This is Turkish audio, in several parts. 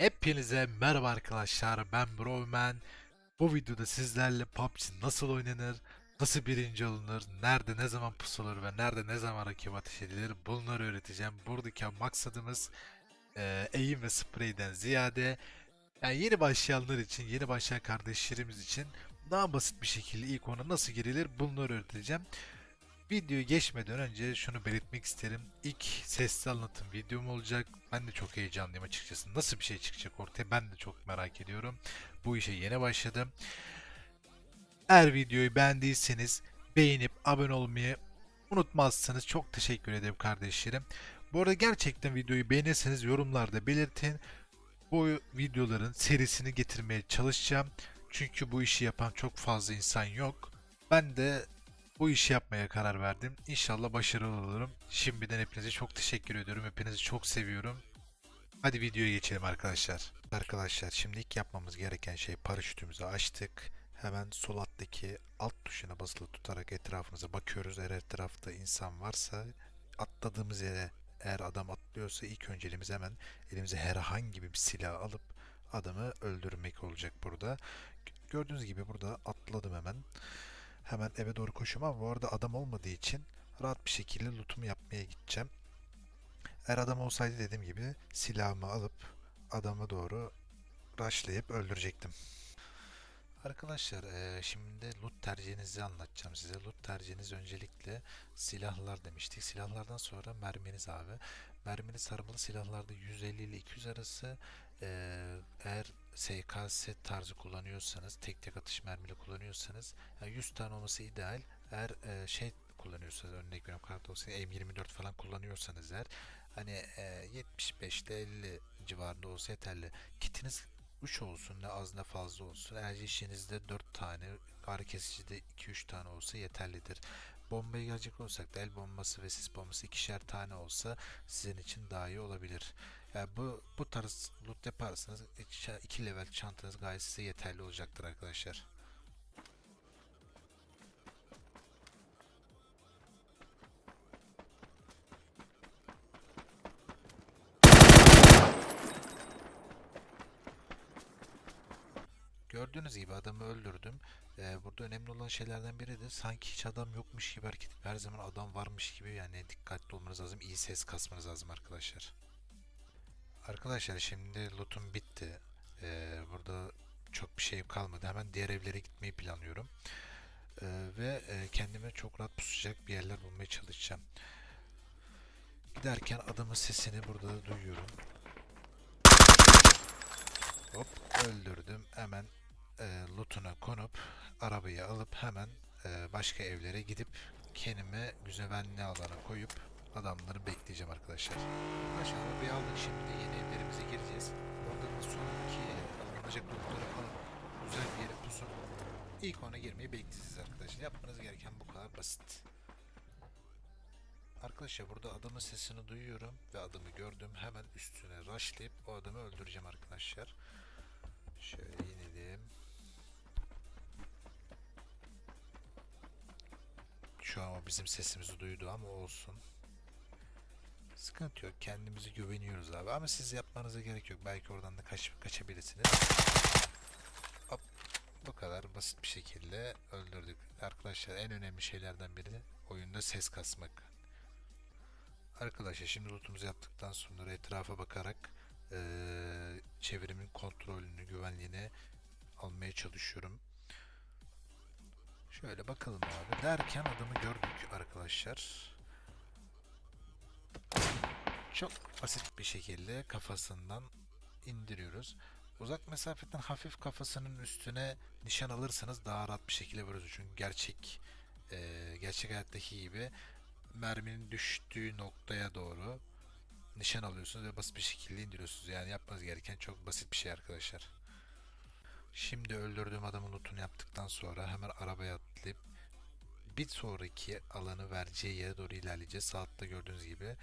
Hepinize merhaba arkadaşlar ben Browman. Bu videoda sizlerle PUBG nasıl oynanır, nasıl birinci olunur, nerede ne zaman pusulur ve nerede ne zaman rakip ateş edilir bunları öğreteceğim. Buradaki maksadımız e, aim ve spreyden ziyade yani yeni başlayanlar için, yeni başlayan kardeşlerimiz için daha basit bir şekilde ilk ona nasıl girilir bunları öğreteceğim. Videoyu geçmeden önce şunu belirtmek isterim. İlk sesli anlatım videom olacak. Ben de çok heyecanlıyım açıkçası. Nasıl bir şey çıkacak ortaya ben de çok merak ediyorum. Bu işe yeni başladım. Eğer videoyu beğendiyseniz beğenip abone olmayı unutmazsanız çok teşekkür ederim kardeşlerim. Bu arada gerçekten videoyu beğenirseniz yorumlarda belirtin. Bu videoların serisini getirmeye çalışacağım. Çünkü bu işi yapan çok fazla insan yok. Ben de bu işi yapmaya karar verdim. İnşallah başarılı olurum. Şimdiden hepinize çok teşekkür ediyorum. Hepinizi çok seviyorum. Hadi videoya geçelim arkadaşlar. Arkadaşlar şimdi ilk yapmamız gereken şey paraşütümüzü açtık. Hemen sol alttaki alt tuşuna basılı tutarak etrafımıza bakıyoruz. Eğer etrafta insan varsa atladığımız yere eğer adam atlıyorsa ilk önceliğimiz hemen elimize herhangi bir silah alıp adamı öldürmek olacak burada. Gördüğünüz gibi burada atladım hemen. Hemen eve doğru koşuyorum ama bu arada adam olmadığı için rahat bir şekilde lootumu yapmaya gideceğim. Eğer adam olsaydı dediğim gibi silahımı alıp adama doğru rushlayıp öldürecektim. Arkadaşlar eee, şimdi loot tercihinizi anlatacağım size. Loot tercihiniz öncelikle silahlar demiştik. Silahlardan sonra merminiz abi. Merminiz sarmalı silahlarda 150 ile 200 arası. Eee, eğer SKS tarzı kullanıyorsanız, tek tek atış mermili kullanıyorsanız yani 100 tane olması ideal. Eğer e, şey kullanıyorsanız örnek veriyorum kart olsa M24 falan kullanıyorsanız eğer hani e, 75 ile 50 civarında olsa yeterli. Kitiniz 3 olsun ne az ne fazla olsun. Eğer işinizde 4 tane ağrı kesici de 2-3 tane olsa yeterlidir. Bombaya gelecek olsak da el bombası ve sis bombası ikişer tane olsa sizin için daha iyi olabilir. Yani bu bu tarz loot yaparsanız 2 level çantanız gayet size yeterli olacaktır arkadaşlar. Gördüğünüz gibi adamı öldürdüm. Ee, burada önemli olan şeylerden biri de sanki hiç adam yokmuş gibi hareket her zaman adam varmış gibi yani dikkatli olmanız lazım. iyi ses kasmanız lazım arkadaşlar. Arkadaşlar şimdi lootum bitti. Ee, burada çok bir şeyim kalmadı. Hemen diğer evlere gitmeyi planlıyorum. Ee, ve e, kendime çok rahat pusacak bir yerler bulmaya çalışacağım. Giderken adamın sesini burada duyuyorum. Hop öldürdüm. Hemen e, lootuna konup arabayı alıp hemen e, başka evlere gidip kendime güvenli alana koyup adamları bekleyeceğim arkadaşlar. Arkadaşlar arabayı aldık şimdi yeni evlerimize gireceğiz. Orada da sonraki alınacak lootları alıp güzel bir yere pusup ilk ona girmeyi bekleyeceğiz arkadaşlar. Yapmanız gereken bu kadar basit. Arkadaşlar burada adamın sesini duyuyorum ve adamı gördüm. Hemen üstüne rushlayıp o adamı öldüreceğim arkadaşlar. Şöyle inelim. Şu an o bizim sesimizi duydu ama olsun. Sıkıntı yok. Kendimize güveniyoruz abi. Ama siz yapmanıza gerek yok. Belki oradan da kaç, kaçabilirsiniz. Hop. Bu kadar basit bir şekilde öldürdük. Arkadaşlar en önemli şeylerden biri oyunda ses kasmak. Arkadaşlar şimdi lootumuzu yaptıktan sonra etrafa bakarak eee, çevirimin kontrolünü, güvenliğini almaya çalışıyorum. Şöyle bakalım abi. Derken adamı gördük arkadaşlar. Çok basit bir şekilde kafasından indiriyoruz. Uzak mesafeden hafif kafasının üstüne nişan alırsanız daha rahat bir şekilde vururuz. Çünkü gerçek eee, gerçek hayattaki gibi merminin düştüğü noktaya doğru nişan alıyorsunuz ve basit bir şekilde indiriyorsunuz. Yani yapmanız gereken çok basit bir şey arkadaşlar. Şimdi öldürdüğüm adamın lootunu yaptıktan sonra hemen arabaya atlayıp bir sonraki alanı vereceği yere doğru ilerleyeceğiz. Sağ altta gördüğünüz gibi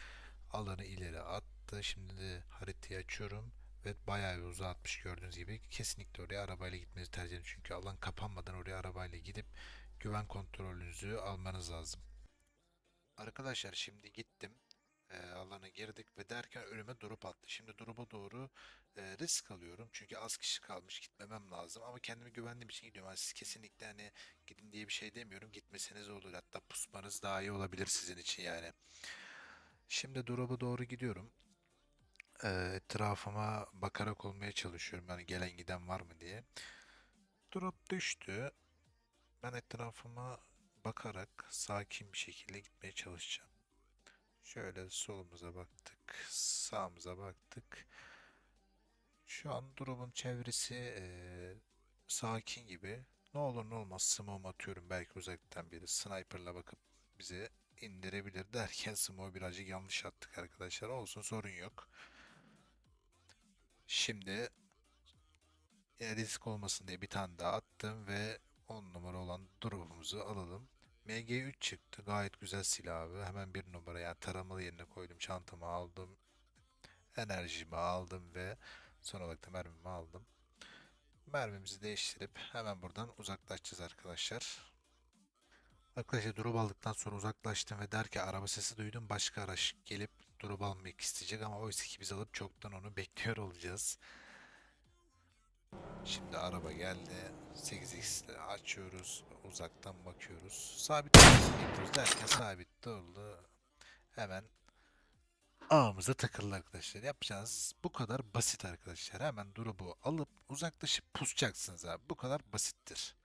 alanı ileri attı. Şimdi de haritayı açıyorum ve bayağı bir uzağa atmış gördüğünüz gibi. Kesinlikle oraya arabayla gitmenizi tercih ederim. Çünkü alan kapanmadan oraya arabayla gidip güven kontrolünüzü almanız lazım. Arkadaşlar şimdi gittim. e, alana girdik ve derken önüme drop attı. Şimdi drop'a doğru e, risk alıyorum. Çünkü az kişi kalmış gitmemem lazım. Ama kendimi güvendiğim için gidiyorum. Yani siz kesinlikle hani gidin diye bir şey demiyorum. Gitmeseniz olur. Hatta pusmanız daha iyi olabilir sizin için yani. Şimdi drop'a doğru gidiyorum. E, etrafıma bakarak olmaya çalışıyorum. Yani gelen giden var mı diye. Drop düştü. Ben etrafıma bakarak sakin bir şekilde gitmeye çalışacağım. Şöyle solumuza baktık, sağımıza baktık. Şu an drop'un çevresi eee, sakin gibi. Ne olur ne olmaz smoke atıyorum belki uzaktan biri sniper'la bakıp bizi indirebilir derken smoke birazcık yanlış attık arkadaşlar. Olsun sorun yok. Şimdi yine risk olmasın diye bir tane daha attım ve 10 numara olan drop'umuzu alalım. MG3 çıktı. Gayet güzel silah abi. Hemen bir numara yani taramalı yerine koydum. Çantama aldım. Enerjimi aldım ve son olarak da mermimi aldım. Mermimizi değiştirip hemen buradan uzaklaşacağız arkadaşlar. Arkadaşlar drop aldıktan sonra uzaklaştım ve der ki araba sesi duydum. Başka araç gelip drop almak isteyecek ama oysa ki biz alıp çoktan onu bekliyor olacağız. Şimdi araba geldi. 8x'leri açıyoruz. Uzaktan bakıyoruz. Sabit yapıyoruz derken sabit oldu. Hemen ağımıza takıldı arkadaşlar. Yapacağınız bu kadar basit arkadaşlar. Hemen drop'u alıp uzaklaşıp pusacaksınız abi. Bu kadar basittir.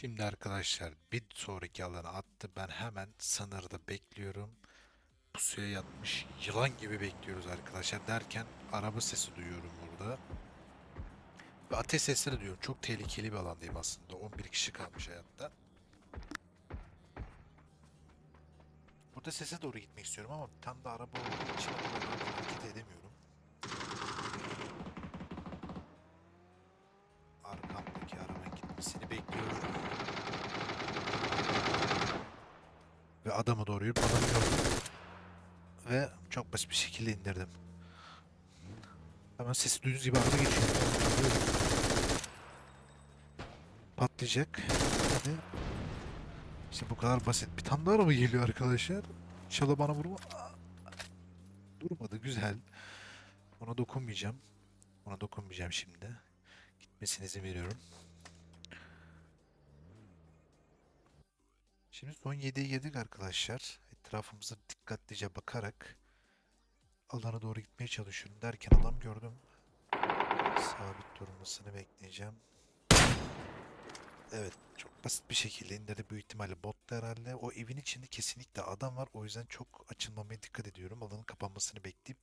Şimdi arkadaşlar bir sonraki alana attı. Ben hemen sınırda bekliyorum. Pusuya yatmış yılan gibi bekliyoruz arkadaşlar derken araba sesi duyuyorum burada. Ve ateş sesleri duyuyorum. Çok tehlikeli bir alandayım aslında. 11 kişi kalmış hayatta. Burada sese doğru gitmek istiyorum ama tane de araba olduğu için o kadar rahat hareket edemiyorum. Arkamdaki arabanın gitmesini bekliyorum. Ve adamı doğru yürüp adamı gördüm. Ve çok basit bir şekilde indirdim. Hemen sesi duyduğunuz gibi araba geçiyor. Patlayacak. Hadi. İşte bu kadar basit. Bir tane daha araba geliyor arkadaşlar. İnşallah bana vurma. Durmadı güzel. Ona dokunmayacağım. Ona dokunmayacağım şimdi. Gitmesine izin veriyorum. Şimdi son 7'ye girdik arkadaşlar. Etrafımıza dikkatlice bakarak alana doğru gitmeye çalışıyorum derken adam gördüm. Sabit durmasını bekleyeceğim. Evet çok basit bir şekilde indirdi büyük ihtimalle bottu herhalde. O evin içinde kesinlikle adam var. O yüzden çok açılmamaya dikkat ediyorum. Alanın kapanmasını bekleyip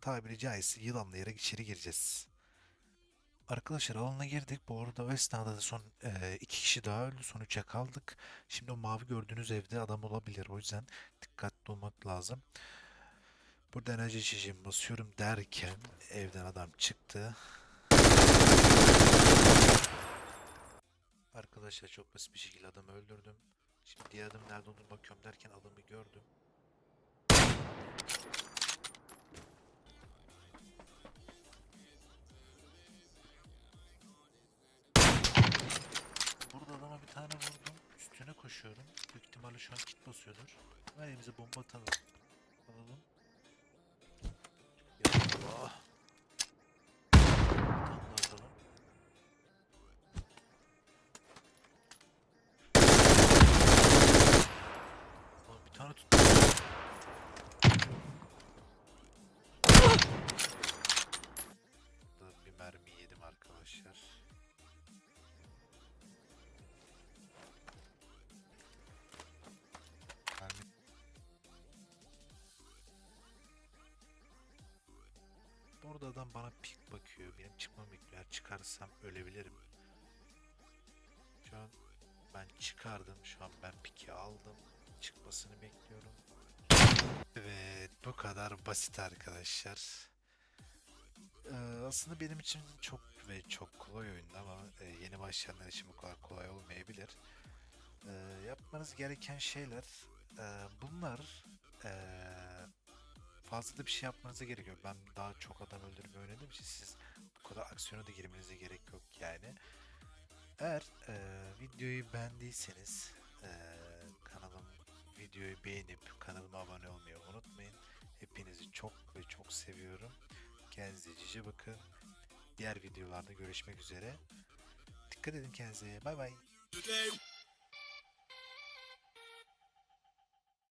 tabiri caizse yılanlayarak içeri gireceğiz. Arkadaşlar alana girdik. Bu arada o esnada da son e, iki kişi daha öldü. Son üçe kaldık. Şimdi o mavi gördüğünüz evde adam olabilir. O yüzden dikkatli olmak lazım. Burada enerji içeceğimi basıyorum derken evden adam çıktı. Arkadaşlar çok basit bir şekilde adamı öldürdüm. Şimdi diğer adam nerede olduğunu bakıyorum derken adamı gördüm. Tane vurdum. Üstüne koşuyorum. Büyük ihtimalle şu an kit basıyordur. Hemen elimize bomba atalım. Alalım. Ya. Orada adam bana pik bakıyor. Benim çıkmamı bekliyor. Çıkarsam ölebilirim. Şu an ben çıkardım. Şu an ben piki aldım. Çıkmasını bekliyorum. Evet bu kadar basit arkadaşlar. Ee, aslında benim için çok ve çok kolay oyundu ama e, yeni başlayanlar için bu kadar kolay olmayabilir. Ee, yapmanız gereken şeyler e, bunlar. E, fazla da bir şey yapmanıza gerek yok. Ben daha çok adam öldürme oynadığım için siz bu kadar aksiyona da girmenize gerek yok yani. Eğer e, videoyu beğendiyseniz e, kanalım videoyu beğenip kanalıma abone olmayı unutmayın. Hepinizi çok ve çok seviyorum. Kendinize cici bakın. Diğer videolarda görüşmek üzere. Dikkat edin kendinize. Bay bay.